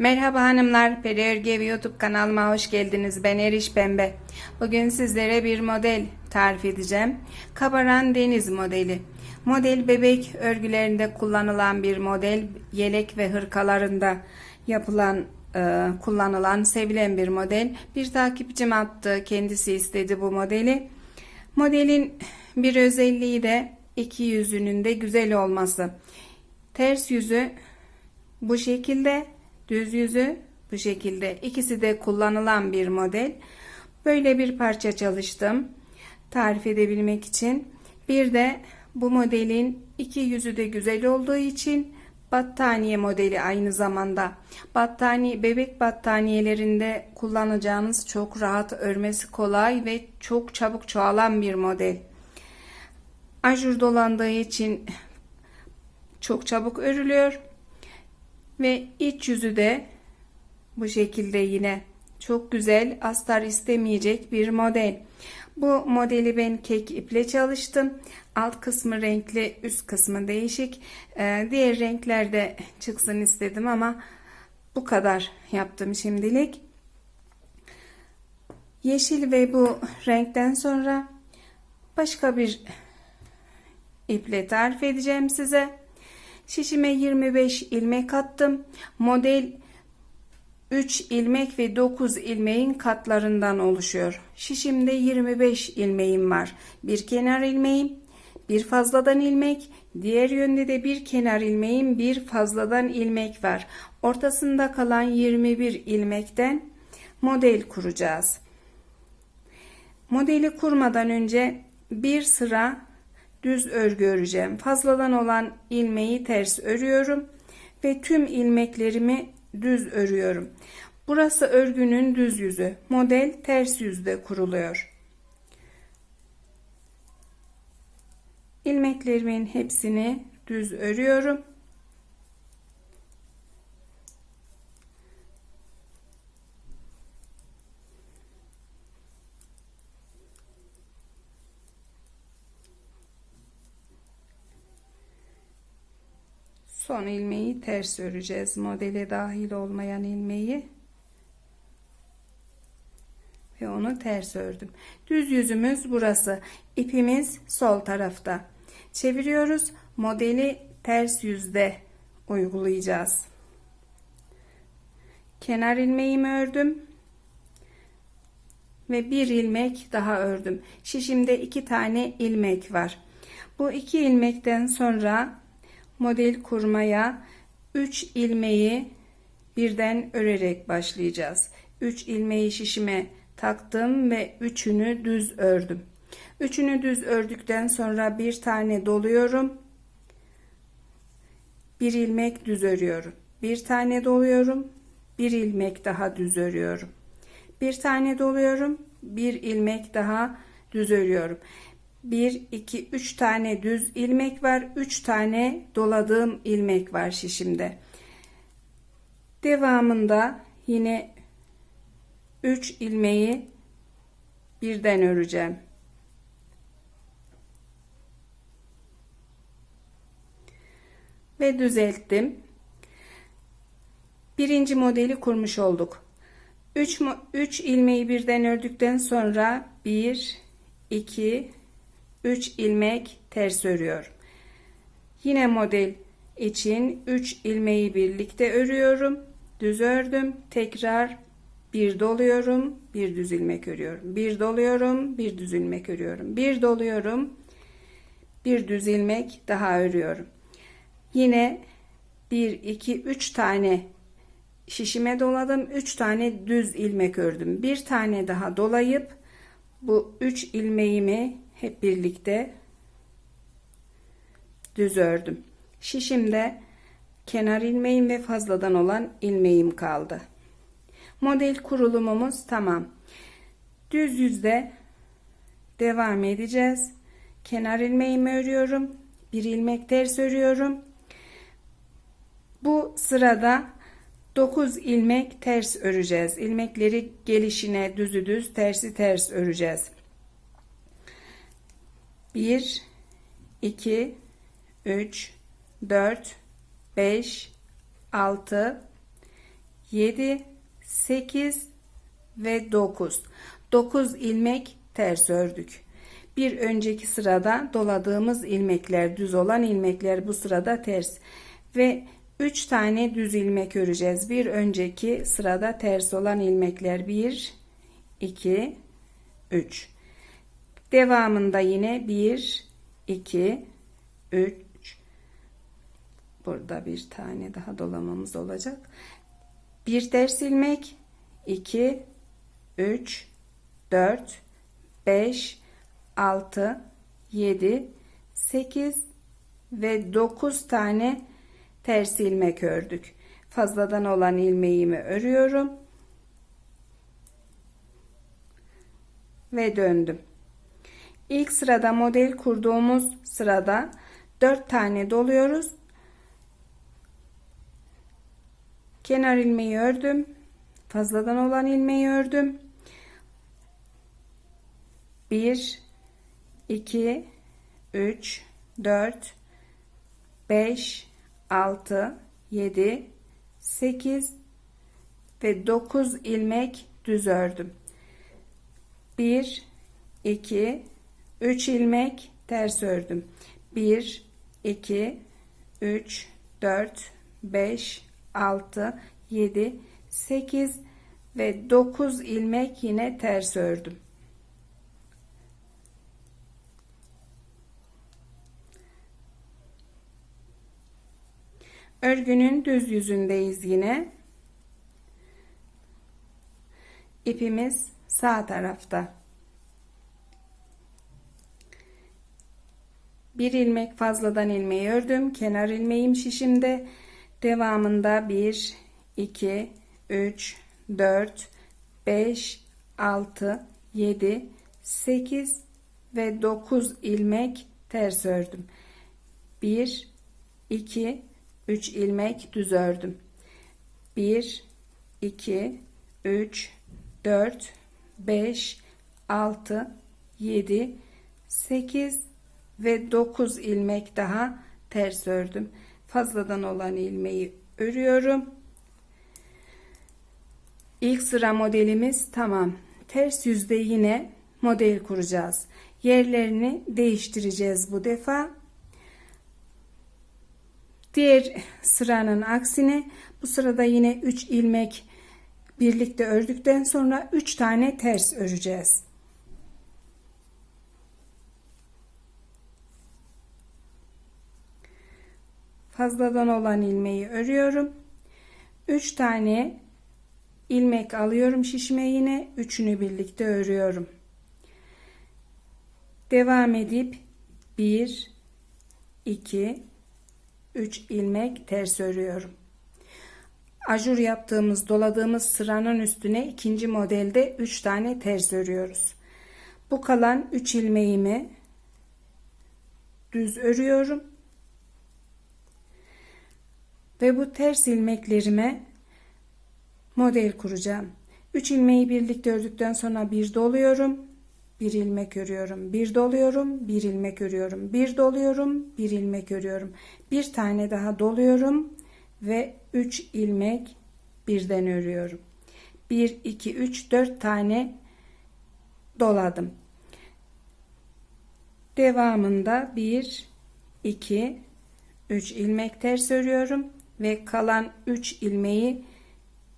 Merhaba hanımlar, Peri Örgü Evi YouTube kanalıma hoş geldiniz. Ben Eriş Pembe. Bugün sizlere bir model tarif edeceğim. Kabaran deniz modeli. Model bebek örgülerinde kullanılan bir model. Yelek ve hırkalarında yapılan, e, kullanılan, sevilen bir model. Bir takipçim attı, kendisi istedi bu modeli. Modelin bir özelliği de iki yüzünün de güzel olması. Ters yüzü bu şekilde düz yüzü bu şekilde ikisi de kullanılan bir model. Böyle bir parça çalıştım tarif edebilmek için. Bir de bu modelin iki yüzü de güzel olduğu için battaniye modeli aynı zamanda. Battaniye bebek battaniyelerinde kullanacağınız çok rahat örmesi kolay ve çok çabuk çoğalan bir model. Ajur dolandığı için çok çabuk örülüyor. Ve iç yüzü de bu şekilde yine çok güzel astar istemeyecek bir model. Bu modeli ben kek iple çalıştım. Alt kısmı renkli, üst kısmı değişik. Ee, diğer renklerde çıksın istedim ama bu kadar yaptım şimdilik. Yeşil ve bu renkten sonra başka bir iple tarif edeceğim size. Şişime 25 ilmek attım. Model 3 ilmek ve 9 ilmeğin katlarından oluşuyor. Şişimde 25 ilmeğim var. Bir kenar ilmeğim, bir fazladan ilmek, diğer yönde de bir kenar ilmeğim, bir fazladan ilmek var. Ortasında kalan 21 ilmekten model kuracağız. Modeli kurmadan önce bir sıra düz örgü öreceğim. Fazladan olan ilmeği ters örüyorum ve tüm ilmeklerimi düz örüyorum. Burası örgünün düz yüzü. Model ters yüzde kuruluyor. İlmeklerimin hepsini düz örüyorum. Son ilmeği ters öreceğiz. Modele dahil olmayan ilmeği ve onu ters ördüm. Düz yüzümüz burası. İpimiz sol tarafta. Çeviriyoruz. Modeli ters yüzde uygulayacağız. Kenar ilmeğimi ördüm. Ve bir ilmek daha ördüm. Şişimde iki tane ilmek var. Bu iki ilmekten sonra model kurmaya 3 ilmeği birden örerek başlayacağız. 3 ilmeği şişime taktım ve üçünü düz ördüm. Üçünü düz ördükten sonra bir tane doluyorum. Bir ilmek düz örüyorum. Bir tane doluyorum. Bir ilmek daha düz örüyorum. Bir tane doluyorum. Bir ilmek daha düz örüyorum. 1 2 3 tane düz ilmek var 3 tane doladığım ilmek var şişimde. Devamında yine 3 ilmeği birden öreceğim. Ve düzelttim. Birinci modeli kurmuş olduk. 3 3 ilmeği birden ördükten sonra 1 2 3 ilmek ters örüyorum. Yine model için 3 ilmeği birlikte örüyorum. Düz ördüm. Tekrar bir doluyorum, bir düz ilmek örüyorum. Bir doluyorum, bir düz ilmek örüyorum. Bir doluyorum, bir düz ilmek daha örüyorum. Yine 1 2 3 tane şişime doladım. 3 tane düz ilmek ördüm. Bir tane daha dolayıp bu 3 ilmeğimi hep birlikte düz ördüm. Şişimde kenar ilmeğim ve fazladan olan ilmeğim kaldı. Model kurulumumuz tamam. Düz yüzde devam edeceğiz. Kenar ilmeğimi örüyorum. Bir ilmek ters örüyorum. Bu sırada 9 ilmek ters öreceğiz. İlmekleri gelişine düzü düz, tersi ters öreceğiz. 1 2 3 4 5 6 7 8 ve 9 9 ilmek ters ördük. Bir önceki sırada doladığımız ilmekler düz olan ilmekler bu sırada ters ve 3 tane düz ilmek öreceğiz. Bir önceki sırada ters olan ilmekler 1 2 3 devamında yine 1 2 3 burada bir tane daha dolamamız olacak. Bir ters ilmek 2 3 4 5 6 7 8 ve 9 tane ters ilmek ördük. Fazladan olan ilmeğimi örüyorum. Ve döndüm İlk sırada model kurduğumuz sırada 4 tane doluyoruz. Kenar ilmeği ördüm. Fazladan olan ilmeği ördüm. 1 2 3 4 5 6 7 8 ve 9 ilmek düz ördüm. 1 2 3 ilmek ters ördüm 1 2 3 4 5 6 7 8 ve 9 ilmek yine ters ördüm. Örgünün düz yüzündeyiz yine. İpimiz sağ tarafta. Bir ilmek fazladan ilmeği ördüm. Kenar ilmeğim şişimde. Devamında 1, 2, 3, 4, 5, 6, 7, 8 ve 9 ilmek ters ördüm. 1, 2, 3 ilmek düz ördüm. 1, 2, 3, 4, 5, 6, 7, 8 ve 9 ilmek daha ters ördüm. Fazladan olan ilmeği örüyorum. İlk sıra modelimiz tamam. Ters yüzde yine model kuracağız. Yerlerini değiştireceğiz bu defa. Diğer sıranın aksine bu sırada yine 3 ilmek birlikte ördükten sonra 3 tane ters öreceğiz. Fazladan olan ilmeği örüyorum. 3 tane ilmek alıyorum şişme yine üçünü birlikte örüyorum. Devam edip 1 2 3 ilmek ters örüyorum. Ajur yaptığımız doladığımız sıranın üstüne ikinci modelde 3 tane ters örüyoruz. Bu kalan 3 ilmeğimi düz örüyorum. Ve bu ters ilmeklerime model kuracağım. 3 ilmeği birlikte ördükten sonra bir doluyorum. Bir ilmek örüyorum. Bir doluyorum. Bir ilmek örüyorum. Bir doluyorum. Bir ilmek örüyorum. Bir tane daha doluyorum ve 3 ilmek birden örüyorum. 1 2 3 4 tane doladım. Devamında 1 2 3 ilmek ters örüyorum ve kalan 3 ilmeği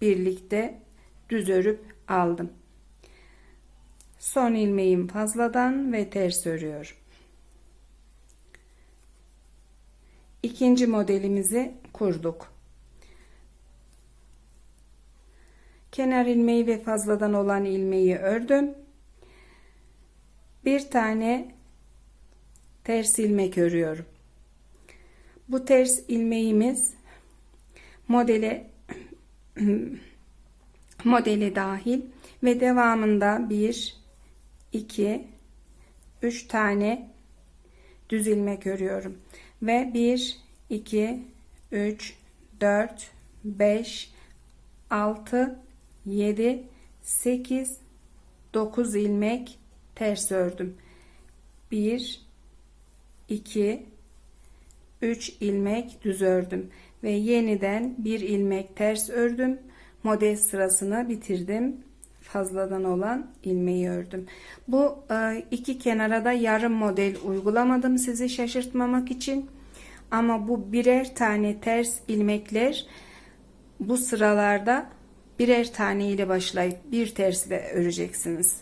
birlikte düz örüp aldım. Son ilmeğim fazladan ve ters örüyorum. İkinci modelimizi kurduk. Kenar ilmeği ve fazladan olan ilmeği ördüm. Bir tane ters ilmek örüyorum. Bu ters ilmeğimiz modele modeli dahil ve devamında 1 2 3 tane düz ilmek örüyorum ve 1 2 3 4 5 6 7 8 9 ilmek ters ördüm. 1 2 3 ilmek düz ördüm ve yeniden bir ilmek ters ördüm model sırasını bitirdim. Fazladan olan ilmeği ördüm. Bu e, iki kenara da yarım model uygulamadım sizi şaşırtmamak için. Ama bu birer tane ters ilmekler bu sıralarda birer tane ile başlayıp bir tersle öreceksiniz.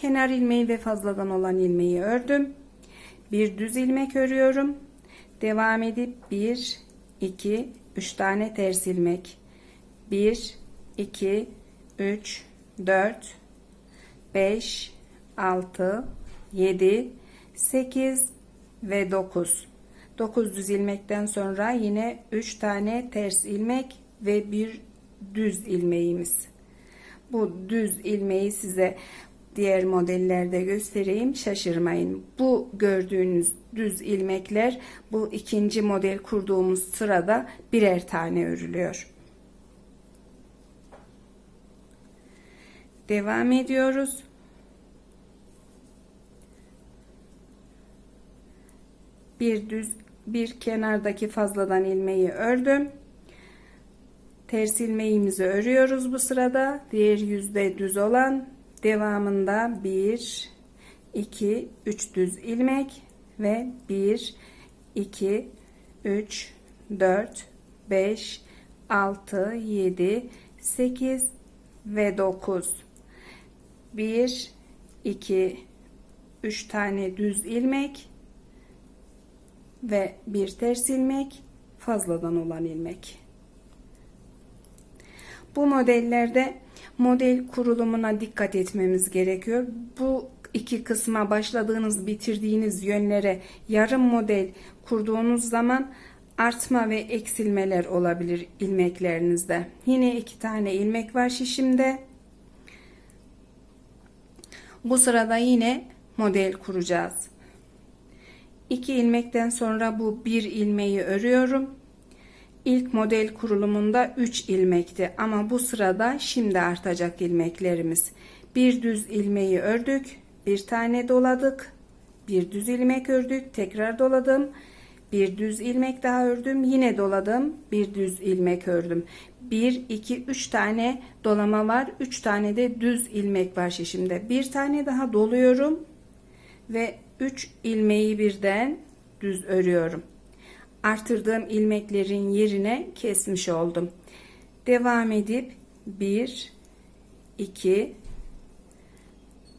Kenar ilmeği ve fazladan olan ilmeği ördüm. Bir düz ilmek örüyorum. Devam edip 1 2 3 tane ters ilmek. 1 2 3 4 5 6 7 8 ve 9 9 düz ilmekten sonra yine 3 tane ters ilmek ve bir düz ilmeğimiz bu düz ilmeği size diğer modellerde göstereyim şaşırmayın bu gördüğünüz düz ilmekler bu ikinci model kurduğumuz sırada birer tane örülüyor devam ediyoruz bir düz bir kenardaki fazladan ilmeği ördüm. Ters ilmeğimizi örüyoruz bu sırada. Diğer yüzde düz olan devamında 1 2 3 düz ilmek ve 1 2 3 4 5 6 7 8 ve 9 1 2 3 tane düz ilmek ve bir ters ilmek fazladan olan ilmek. Bu modellerde model kurulumuna dikkat etmemiz gerekiyor. Bu iki kısma başladığınız bitirdiğiniz yönlere yarım model kurduğunuz zaman artma ve eksilmeler olabilir ilmeklerinizde. Yine iki tane ilmek var şişimde. Bu sırada yine model kuracağız. 2 ilmekten sonra bu bir ilmeği örüyorum. İlk model kurulumunda 3 ilmekti ama bu sırada şimdi artacak ilmeklerimiz. Bir düz ilmeği ördük, bir tane doladık, bir düz ilmek ördük, tekrar doladım, bir düz ilmek daha ördüm, yine doladım, bir düz ilmek ördüm. 1 2 3 tane dolama var, 3 tane de düz ilmek var şişimde. Bir tane daha doluyorum ve 3 ilmeği birden düz örüyorum. Artırdığım ilmeklerin yerine kesmiş oldum. Devam edip 1 2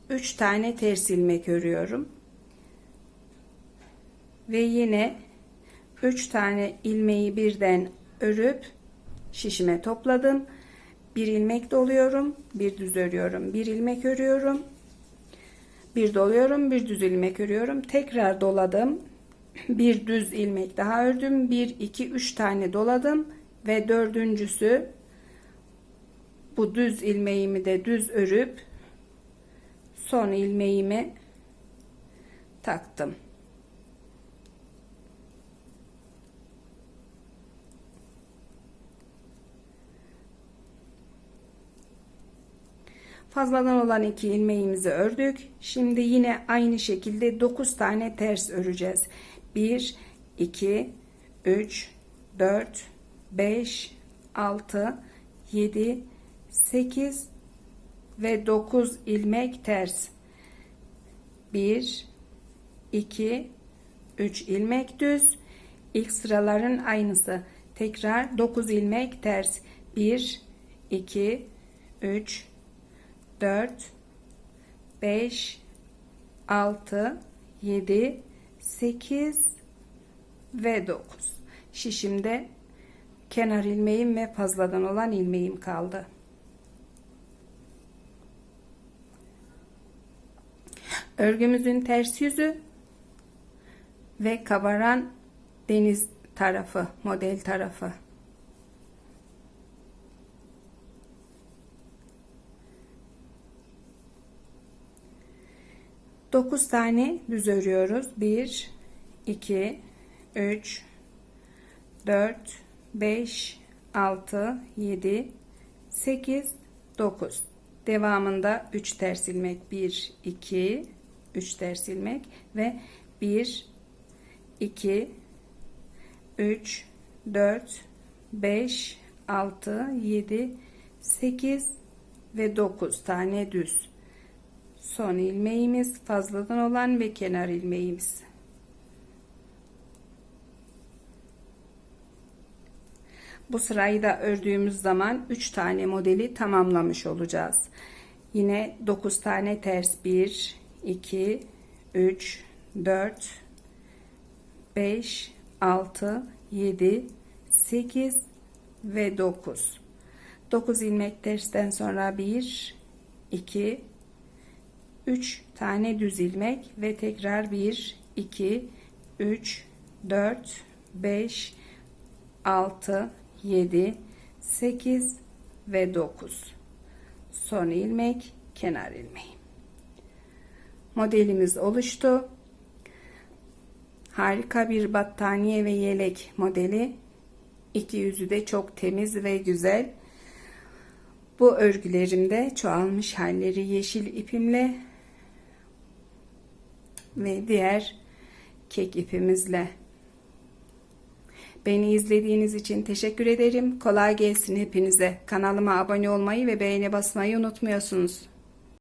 3 tane ters ilmek örüyorum. Ve yine 3 tane ilmeği birden örüp şişime topladım. Bir ilmek doluyorum, bir düz örüyorum. Bir ilmek örüyorum, bir doluyorum bir düz ilmek örüyorum tekrar doladım bir düz ilmek daha ördüm 1 2 3 tane doladım ve dördüncüsü bu düz ilmeğimi de düz örüp son ilmeğimi taktım Fazladan olan iki ilmeğimizi ördük. Şimdi yine aynı şekilde 9 tane ters öreceğiz. 1 2 3 4 5 6 7 8 ve 9 ilmek ters. 1 2 3 ilmek düz. İlk sıraların aynısı. Tekrar 9 ilmek ters. 1 2 3 4 5 6 7 8 ve 9 şişimde kenar ilmeğim ve fazladan olan ilmeğim kaldı. Örgümüzün ters yüzü ve kabaran deniz tarafı model tarafı 9 tane düz örüyoruz. 1 2 3 4 5 6 7 8 9 devamında 3 ters ilmek 1 2 3 ters ilmek ve 1 2 3 4 5 6 7 8 ve 9 tane düz. Son ilmeğimiz fazladan olan ve kenar ilmeğimiz. Bu sırayı da ördüğümüz zaman 3 tane modeli tamamlamış olacağız. Yine 9 tane ters 1 2 3 4 5 6 7 8 ve 9 9 ilmek tersten sonra 1 2 3 tane düz ilmek ve tekrar 1 2 3 4 5 6 7 8 ve 9 son ilmek kenar ilmeği. Modelimiz oluştu. Harika bir battaniye ve yelek modeli. İki yüzü de çok temiz ve güzel. Bu örgülerimde çoğalmış halleri yeşil ipimle ve diğer kek ipimizle Beni izlediğiniz için teşekkür ederim. Kolay gelsin hepinize. Kanalıma abone olmayı ve beğeni basmayı unutmuyorsunuz.